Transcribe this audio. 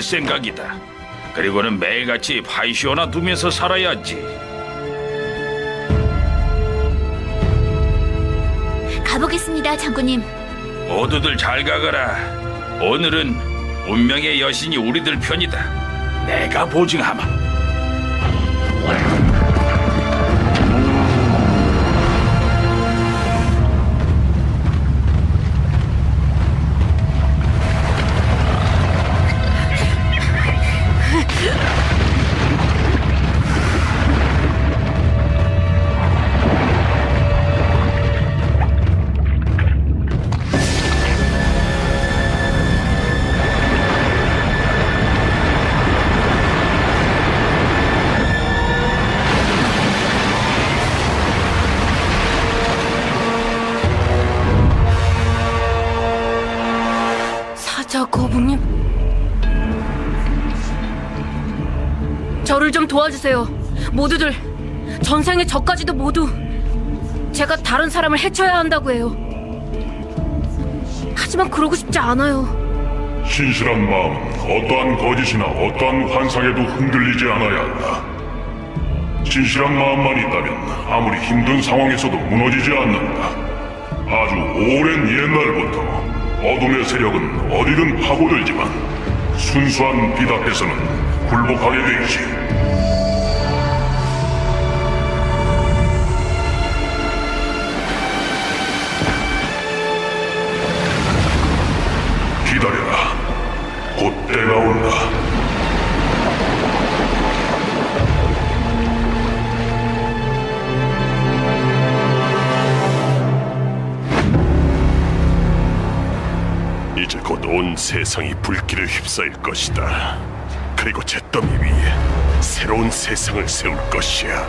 생각이다. 그리고는 매일같이 파이시오나 두면서 살아야지. 가보겠습니다, 장군님. 모두들 잘 가거라. 오늘은 운명의 여신이 우리들 편이다. 내가 보증하마. 사자 거북님? 저를 좀 도와주세요. 모두들 전생의 저까지도 모두 제가 다른 사람을 해쳐야 한다고 해요. 하지만 그러고 싶지 않아요. 신실한 마음은 어떠한 거짓이나 어떠한 환상에도 흔들리지 않아야 한다. 진실한 마음만 있다면 아무리 힘든 상황에서도 무너지지 않는다. 아주 오랜 옛날부터 어둠의 세력은 어디든 파고들지만 순수한 빛 앞에서는 굴복하게 돼 있지. 기다려라. 곧 때가 온다. 온 세상이 불길을 휩싸일 것이다. 그리고 잿더미 위에 새로운 세상을 세울 것이야.